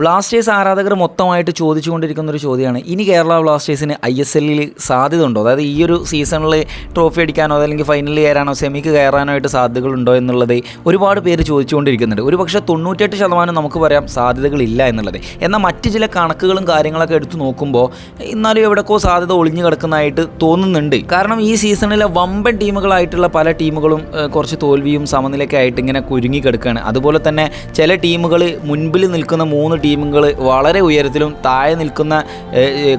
Blasters ആരാധകർ മൊത്തമായിട്ട് ചോദിച്ചുകൊണ്ടിരിക്കുന്ന ഒരു ചോദ്യമാണ്. ഇനി കേരള ബ്ലാസ്റ്റേഴ്സിന് ഐ എസ് എല്ലിൽ സാധ്യത ഉണ്ടോ അതായത് ഈ ഒരു സീസണിൽ ട്രോഫി അടിക്കാനോ അല്ലെങ്കിൽ ഫൈനലിൽ കയറാനോ സെമിക്ക് കയറാനോ ആയിട്ട് സാധ്യതകളുണ്ടോ എന്നുള്ളത് ഒരുപാട് പേര് ചോദിച്ചുകൊണ്ടിരിക്കുന്നുണ്ട്. ഒരു പക്ഷേ തൊണ്ണൂറ്റെട്ട് ശതമാനം നമുക്ക് പറയാം സാധ്യതകളില്ല എന്നുള്ളത്. എന്നാൽ മറ്റ് ചില കണക്കുകളും കാര്യങ്ങളൊക്കെ എടുത്തു നോക്കുമ്പോൾ എന്നാലും എവിടെക്കോ സാധ്യത ഒളിഞ്ഞു കിടക്കുന്നതായിട്ട് തോന്നുന്നുണ്ട്. കാരണം ഈ സീസണിലെ വമ്പൻ ടീമുകളായിട്ടുള്ള പല ടീമുകളും കുറച്ച് തോൽവിയും സമനിലയൊക്കെ ആയിട്ട് ഇങ്ങനെ കുരുങ്ങി കിടക്കുകയാണ് അതുപോലെ തന്നെ ചില ടീമുകൾ മുൻപിൽ നിൽക്കുന്ന മൂന്ന് ടീമുകൾ വളരെ ഉയരത്തിലും താഴെ നിൽക്കുന്ന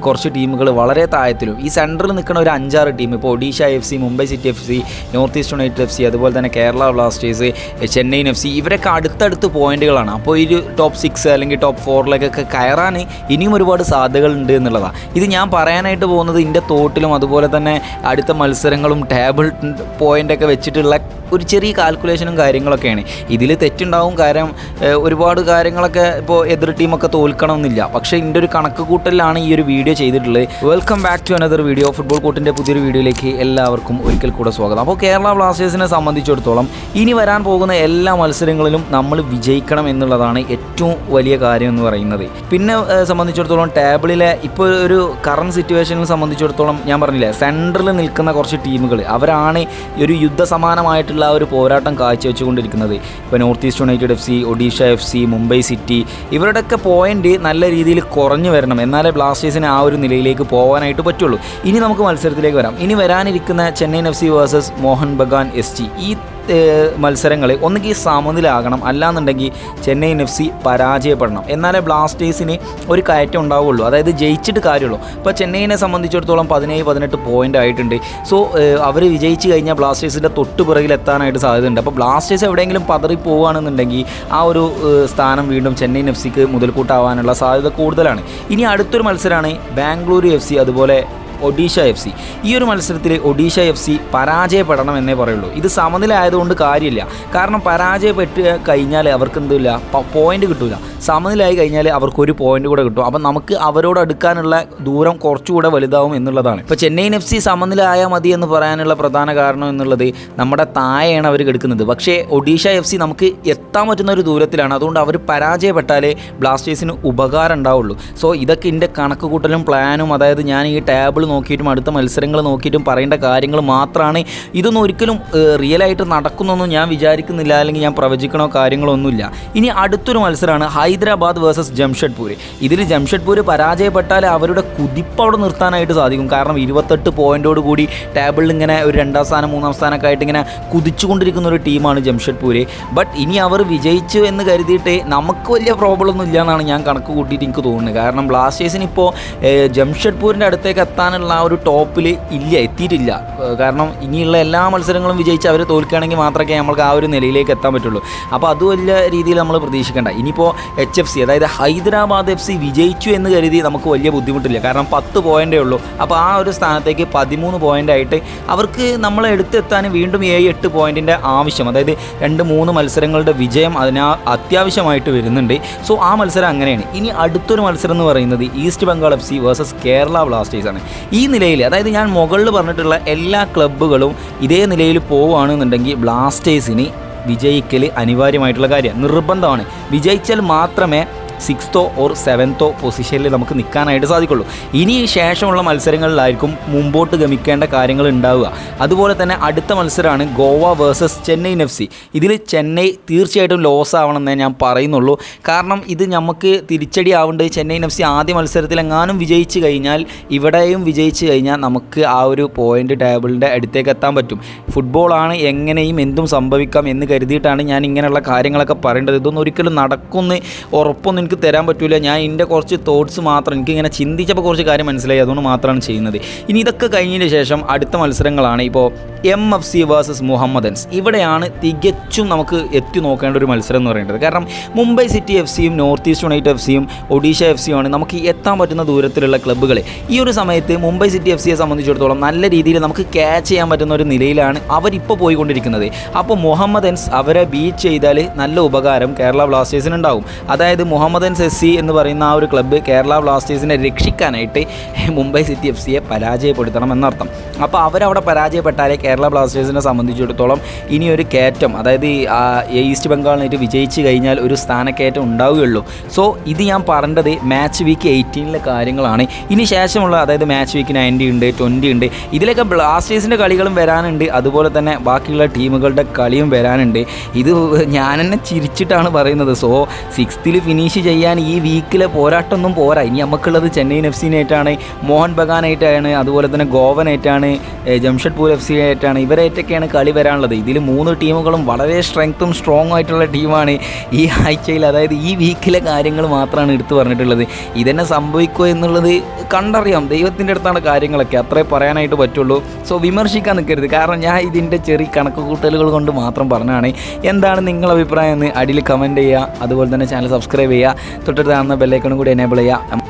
കുറച്ച് ടീമുകൾ വളരെ താഴത്തിലും. ഈ സെന്ററിൽ നിൽക്കുന്ന ഒരു അഞ്ചാറ് ടീം ഇപ്പോൾ Odisha F C Mumbai city F C north east united F C അതുപോലെ തന്നെ Kerala blasters Chennaiyin F C ഇവരൊക്കെ അടുത്തടുത്ത് പോയിന്റുകളാണ്. അപ്പോൾ ഈ ടോപ്പ് സിക്സ് അല്ലെങ്കിൽ ടോപ്പ് ഫോറിലേക്കൊക്കെ കയറാൻ ഇനിയും ഒരുപാട് സാധ്യതകളുണ്ട് എന്നുള്ളതാണ്. ഇത് ഞാൻ പറയാനായിട്ട് പോകുന്നത് ഇതിന്റെ തോട്ടിലും അതുപോലെ തന്നെ അടുത്ത മത്സരങ്ങളും ടേബിൾ പോയിന്റൊക്കെ വെച്ചിട്ടുള്ള ഒരു ചെറിയ കാൽക്കുലേഷനും കാര്യങ്ങളൊക്കെയാണ്. ഇതിൽ തെറ്റുണ്ടാവും കാരണം ഒരുപാട് കാര്യങ്ങളൊക്കെ ഇപ്പോൾ എതിർ ടീമൊക്കെ തോൽക്കണമെന്നില്ല. പക്ഷേ ഇതിന്റെ ഒരു കണക്ക് കൂട്ടലാണ് ഈ ഒരു വീഡിയോ ചെയ്തിട്ടുള്ളത്. Welcome back to another video football കോട്ടിന്റെ പുതിയൊരു വീഡിയോയിലേക്ക് എല്ലാവർക്കും ഒരിക്കൽ കൂടെ സ്വാഗതം. അപ്പോൾ കേരള ബ്ലാസ്റ്റേഴ്സിനെ സംബന്ധിച്ചിടത്തോളം ഇനി വരാൻ പോകുന്ന എല്ലാ മത്സരങ്ങളിലും നമ്മൾ വിജയിക്കണം എന്നുള്ളതാണ് ഏറ്റവും വലിയ കാര്യം എന്ന് പറയുന്നത്. പിന്നെ സംബന്ധിച്ചിടത്തോളം ടേബിളിലെ ഇപ്പോൾ ഒരു കറണ്ട് സിറ്റുവേഷനിൽ സംബന്ധിച്ചിടത്തോളം ഞാൻ പറഞ്ഞില്ലേ സെൻട്രലിൽ നിൽക്കുന്ന കുറച്ച് ടീമുകൾ അവരാണ് ഒരു യുദ്ധസമാനമായിട്ടുള്ള ഒരു പോരാട്ടം കാഴ്ചവെച്ചുകൊണ്ടിരിക്കുന്നത്. ഇപ്പോൾ north east united F C Odisha F C Mumbai city ഇവരുടെയൊക്കെ പോയിന്റ് നല്ല രീതിയിൽ കുറഞ്ഞു വരണം. എന്നാലേ ബ്ലാസ്റ്റേഴ്സിന് ആ ഒരു നിലയിലേക്ക് പോകാനായിട്ട് പറ്റുള്ളൂ. ഇനി നമുക്ക് മത്സരത്തിലേക്ക് വരാം. ഇനി വരാനിരിക്കുന്ന Chennaiyin F C versus Mohun Bagan S T ഈ മത്സരങ്ങൾ ഒന്നുകിൽ സമനിലാകണം അല്ലാന്നുണ്ടെങ്കിൽ ചെന്നൈയിൻ എഫ് സി പരാജയപ്പെടണം. എന്നാലേ ബ്ലാസ്റ്റേഴ്സിന് ഒരു കയറ്റം ഉണ്ടാവുള്ളൂ. അതായത് ജയിച്ചിട്ട് കാര്യമുള്ളൂ. ഇപ്പോൾ ചെന്നൈയിനെ സംബന്ധിച്ചിടത്തോളം പതിനേഴ് പതിനെട്ട് പോയിന്റ് ആയിട്ടുണ്ട്. സോ അവർ വിജയിച്ച് കഴിഞ്ഞാൽ ബ്ലാസ്റ്റേഴ്സിന്റെ തൊട്ട് പിറകിൽ എത്താനായിട്ട് സാധ്യതയുണ്ട്. അപ്പോൾ ബ്ലാസ്റ്റേഴ്സ് എവിടെയെങ്കിലും പതറി പോവുകയാണെന്നുണ്ടെങ്കിൽ ആ ഒരു സ്ഥാനം വീണ്ടും ചെന്നൈയിൻ എഫ് സിക്ക് മുതൽക്കൂട്ടാവാനുള്ള സാധ്യത കൂടുതലാണ്. ഇനി അടുത്തൊരു മത്സരമാണ് ബാംഗ്ലൂരു എഫ് സി അതുപോലെ ഒഡീഷ എഫ് സി. ഈ ഒരു മത്സരത്തിൽ ഒഡീഷ എഫ് സി പരാജയപ്പെടണം എന്നേ പറയുള്ളൂ. ഇത് സമനില ആയതുകൊണ്ട് കാര്യമില്ല. കാരണം പരാജയപ്പെട്ട് കഴിഞ്ഞാൽ അവർക്ക് എന്തില്ല പോയിന്റ് കിട്ടില്ല സമനിലായി കഴിഞ്ഞാൽ അവർക്ക് ഒരു പോയിന്റ് കൂടെ കിട്ടും. അപ്പം നമുക്ക് അവരോട് അടുക്കാനുള്ള ദൂരം കുറച്ചുകൂടെ വലുതാവും എന്നുള്ളതാണ്. ഇപ്പോൾ ചെന്നൈയിൻ എഫ് സി സമനിലായാൽ മതി എന്ന് പറയാനുള്ള പ്രധാന കാരണം എന്നുള്ളത് നമ്മുടെ താഴെയാണ് അവർ എടുക്കുന്നത് പക്ഷേ ഒഡീഷ എഫ് സി നമുക്ക് എത്താൻ പറ്റുന്ന ഒരു ദൂരത്തിലാണ്. അതുകൊണ്ട് അവർ പരാജയപ്പെട്ടാലേ ബ്ലാസ്റ്റേഴ്സിന് ഉപകാരം ഉണ്ടാവുള്ളൂ. സോ ഇതൊക്കെ എന്റെ കണക്ക് കൂട്ടലും പ്ലാനും അതായത് ഞാൻ ഈ ടേബിൾ നോക്കിയിട്ടും അടുത്ത മത്സരങ്ങൾ നോക്കിയിട്ടും പറയേണ്ട കാര്യങ്ങൾ മാത്രമാണ്. ഇതൊന്നും ഒരിക്കലും റിയലായിട്ട് നടക്കുന്നൊന്നും ഞാൻ വിചാരിക്കുന്നില്ല അല്ലെങ്കിൽ ഞാൻ പ്രവചിക്കണോ കാര്യങ്ങളൊന്നുമില്ല. ഇനി അടുത്തൊരു മത്സരമാണ് ഹൈദരാബാദ് വേഴ്സസ് ജംഷഡ്പൂർ ഇതിൽ ജംഷഡ്പൂർ പരാജയപ്പെട്ടാൽ അവരുടെ കുതിപ്പ് അവിടെ നിർത്താനായിട്ട് സാധിക്കും. കാരണം ഇരുപത്തെട്ട് പോയിന്റോട് കൂടി ടേബിളിൽ ഇങ്ങനെ ഒരു രണ്ടാം സ്ഥാനം മൂന്നാം സ്ഥാനമൊക്കെ ആയിട്ട് ഇങ്ങനെ കുതിച്ചുകൊണ്ടിരിക്കുന്ന ഒരു ടീമാണ് ജംഷഡ്പൂർ ബട്ട് ഇനി അവർ വിജയിച്ചു എന്ന് കരുതിയിട്ട് നമുക്ക് വലിയ പ്രോബ്ലം ഒന്നും ഇല്ല എന്നാണ് ഞാൻ കണക്ക് കൂട്ടിയിട്ട് എനിക്ക് തോന്നുന്നത്. കാരണം ബ്ലാസ്റ്റേഴ്സിന് ഇപ്പോൾ ജംഷഡ്പൂരിന്റെ അടുത്തേക്ക് എത്താനുള്ള ആ ഒരു ടോപ്പിൽ ഇല്ല എത്തിയിട്ടില്ല. കാരണം ഇനിയുള്ള എല്ലാ മത്സരങ്ങളും വിജയിച്ച് അവർ തോൽക്കുകയാണെങ്കിൽ മാത്രമേ നമ്മൾക്ക് ആ ഒരു നിലയിലേക്ക് എത്താൻ പറ്റുള്ളൂ. അപ്പോൾ അത് വലിയ രീതിയിൽ നമ്മൾ പ്രതീക്ഷിക്കേണ്ട. ഇനിയിപ്പോൾ എച്ച് എഫ് സി അതായത് ഹൈദരാബാദ് എഫ് സി വിജയിച്ചു എന്ന് കരുതി നമുക്ക് വലിയ ബുദ്ധിമുട്ടില്ല. കാരണം പത്ത് പോയിന്റേ ഉള്ളൂ. അപ്പോൾ ആ ഒരു സ്ഥാനത്തേക്ക് പതിമൂന്ന് പോയിന്റ് ആയിട്ട് അവർക്ക് നമ്മൾ എടുത്തെത്താൻ വീണ്ടും ഏഴ് എട്ട് പോയിന്റിന്റെ ആവശ്യം അതായത് രണ്ട് മൂന്ന് മത്സരങ്ങളുടെ വിജയം അതിനാ അത്യാവശ്യമായിട്ട് വരുന്നുണ്ട്. സോ ആ മത്സരം അങ്ങനെയാണ്. ഇനി അടുത്തൊരു മത്സരം എന്ന് പറയുന്നത് east Bengal F C versus Kerala ബ്ലാസ്റ്റേഴ്സാണ് ഈ നിലയിൽ അതായത് ഞാൻ മുകളിൽ പറഞ്ഞിട്ടുള്ള എല്ലാ ക്ലബ്ബുകളും ഇതേ നിലയിൽ പോവുകയാണെന്നുണ്ടെങ്കിൽ ബ്ലാസ്റ്റേഴ്സിന് വിജയിക്കൽ അനിവാര്യമായിട്ടുള്ള കാര്യം നിർബന്ധമാണ്. വിജയിച്ചാൽ മാത്രമേ സിക്സ്തോ ഓർ സെവൻത്തോ പൊസിഷനിൽ നമുക്ക് നിൽക്കാനായിട്ട് സാധിക്കുള്ളൂ. ഇനി ശേഷമുള്ള മത്സരങ്ങളിലായിരിക്കും മുമ്പോട്ട് ഗമിക്കേണ്ട കാര്യങ്ങൾ ഉണ്ടാവുക. അതുപോലെ തന്നെ അടുത്ത മത്സരമാണ് Goa versus Chennai F C. ഇതിൽ ചെന്നൈ തീർച്ചയായിട്ടും ലോസ് ആവണമെന്നേ ഞാൻ പറയുന്നുള്ളൂ. കാരണം ഇത് നമുക്ക് തിരിച്ചടി ആവേണ്ടത് ചെന്നൈ എഫ് സി ആദ്യ മത്സരത്തിൽ എങ്ങാനും വിജയിച്ച് കഴിഞ്ഞാൽ ഇവിടെയും വിജയിച്ച് കഴിഞ്ഞാൽ നമുക്ക് ആ ഒരു പോയിന്റ് ടേബിളിന്റെ അടുത്തേക്ക് എത്താൻ പറ്റും. ഫുട്ബോളാണ് എങ്ങനെയും എന്തും സംഭവിക്കാം എന്ന് കരുതിയിട്ടാണ് ഞാൻ ഇങ്ങനെയുള്ള കാര്യങ്ങളൊക്കെ പറയേണ്ടത്. ഇതൊന്നും ഒരിക്കലും നടക്കുമെന്ന് ഉറപ്പൊന്നും എനിക്ക് തരാൻ പറ്റില്ല ഞാൻ എന്റെ കുറച്ച് തോട്ട്സ് മാത്രം എനിക്ക് ഇങ്ങനെ ചിന്തിച്ചപ്പോൾ കുറച്ച് കാര്യം മനസ്സിലായി. അതുകൊണ്ട് മാത്രമാണ് ചെയ്യുന്നത്. ഇനി ഇതൊക്കെ കഴിഞ്ഞതിന് ശേഷം അടുത്ത മത്സരങ്ങളാണ് ഇപ്പോൾ M F C versus Mohammedans ഇവിടെയാണ് തികച്ചും നമുക്ക് എത്തി നോക്കേണ്ട ഒരു മത്സരം എന്ന് പറയുന്നത്. കാരണം മുംബൈ സിറ്റി എഫ് സിയും നോർത്ത് ഈസ്റ്റ് യുണൈറ്റഡ് എഫ് സിയും ഒഡീഷ എഫ് സിയുമാണ് നമുക്ക് എത്താൻ പറ്റുന്ന ദൂരത്തിലുള്ള ക്ലബ്ബുകൾ ഈ ഒരു സമയത്ത് മുംബൈ സിറ്റി എഫ് സിയെ സംബന്ധിച്ചിടത്തോളം നല്ല രീതിയിൽ നമുക്ക് ക്യാച്ച് ചെയ്യാൻ പറ്റുന്ന ഒരു നിലയിലാണ് അവരിപ്പോൾ പോയിക്കൊണ്ടിരിക്കുന്നത്. അപ്പോൾ മുഹമ്മദൻസ് അവരെ ബീറ്റ് ചെയ്താൽ നല്ല ഉപകാരം കേരള ബ്ലാസ്റ്റേഴ്സിന് ഉണ്ടാവും. അതായത് മുഹമ്മദ് മോഹൻസ് എസ് സി എന്ന് പറയുന്ന ആ ഒരു ക്ലബ്ബ് കേരള ബ്ലാസ്റ്റേഴ്സിനെ രക്ഷിക്കാനായിട്ട് മുംബൈ സിറ്റി എഫ് സിയെ പരാജയപ്പെടുത്തണം എന്നർത്ഥം. അപ്പോൾ അവരവിടെ പരാജയപ്പെട്ടാലേ കേരള ബ്ലാസ്റ്റേഴ്സിനെ സംബന്ധിച്ചിടത്തോളം ഇനിയൊരു കയറ്റം അതായത് ഈസ്റ്റ് ബംഗാളിനായിട്ട് വിജയിച്ച് കഴിഞ്ഞാൽ ഒരു സ്ഥാനക്കയറ്റം ഉണ്ടാവുകയുള്ളൂ. സോ ഇത് ഞാൻ പറഞ്ഞത് മാച്ച് വീക്ക് എയ്റ്റീനിലെ കാര്യങ്ങളാണ്. ഇനി ശേഷമുള്ള അതായത് മാച്ച് വീക്ക് നയന്റി ഉണ്ട് ട്വന്റി ഉണ്ട് ഇതിലൊക്കെ ബ്ലാസ്റ്റേഴ്സിന്റെ കളികളും വരാനുണ്ട്. അതുപോലെ തന്നെ ബാക്കിയുള്ള ടീമുകളുടെ കളിയും വരാനുണ്ട്. ഇത് ഞാൻ തന്നെ ചിരിച്ചിട്ടാണ് പറയുന്നത്. സോ സിക്സ്ത്തിൽ ഫിനിഷ് ചെയ്യാൻ ഈ വീക്കിലെ പോരാട്ടമൊന്നും പോരാ. ഇനി നമുക്കുള്ളത് ചെന്നൈയിൻ എഫ് സിനായിട്ടാണ് മോഹൻ ബഗാനായിട്ടാണ് അതുപോലെ തന്നെ ഗോവനായിട്ടാണ് ജംഷഡ്പൂർ എഫ് സി ആയിട്ടാണ് ഇവരായിട്ടൊക്കെയാണ് കളി വരാനുള്ളത്. ഇതിൽ മൂന്ന് ടീമുകളും വളരെ സ്ട്രെങ്ത്തും സ്ട്രോങ് ആയിട്ടുള്ള ടീമാണ് ഈ ആഴ്ചയിൽ. അതായത് ഈ വീക്കിലെ കാര്യങ്ങൾ മാത്രമാണ് എടുത്തു പറഞ്ഞിട്ടുള്ളത്. ഇതന്നെ സംഭവിക്കുമോ എന്നുള്ളത് കണ്ടറിയാം. ദൈവത്തിന്റെ അടുത്താണ് കാര്യങ്ങളൊക്കെ. അത്രേ പറയാനായിട്ട് പറ്റുള്ളൂ. സോ വിമർശിക്കാൻ നിൽക്കരുത്. കാരണം ഞാൻ ഇതിന്റെ ചെറിയ കണക്ക് കൂട്ടലുകൾ കൊണ്ട് മാത്രം പറഞ്ഞാണ് എന്താണ് നിങ്ങളുടെ അഭിപ്രായം എന്ന് അടിയിൽ കമന്റ് ചെയ്യുക. അതുപോലെ തന്നെ ചാനൽ സബ്സ്ക്രൈബ് ചെയ്യുക തൊട്ടടുത്ത് ബെല്ലൈക്കണും കൂടി എനേബിൾ ചെയ്യുക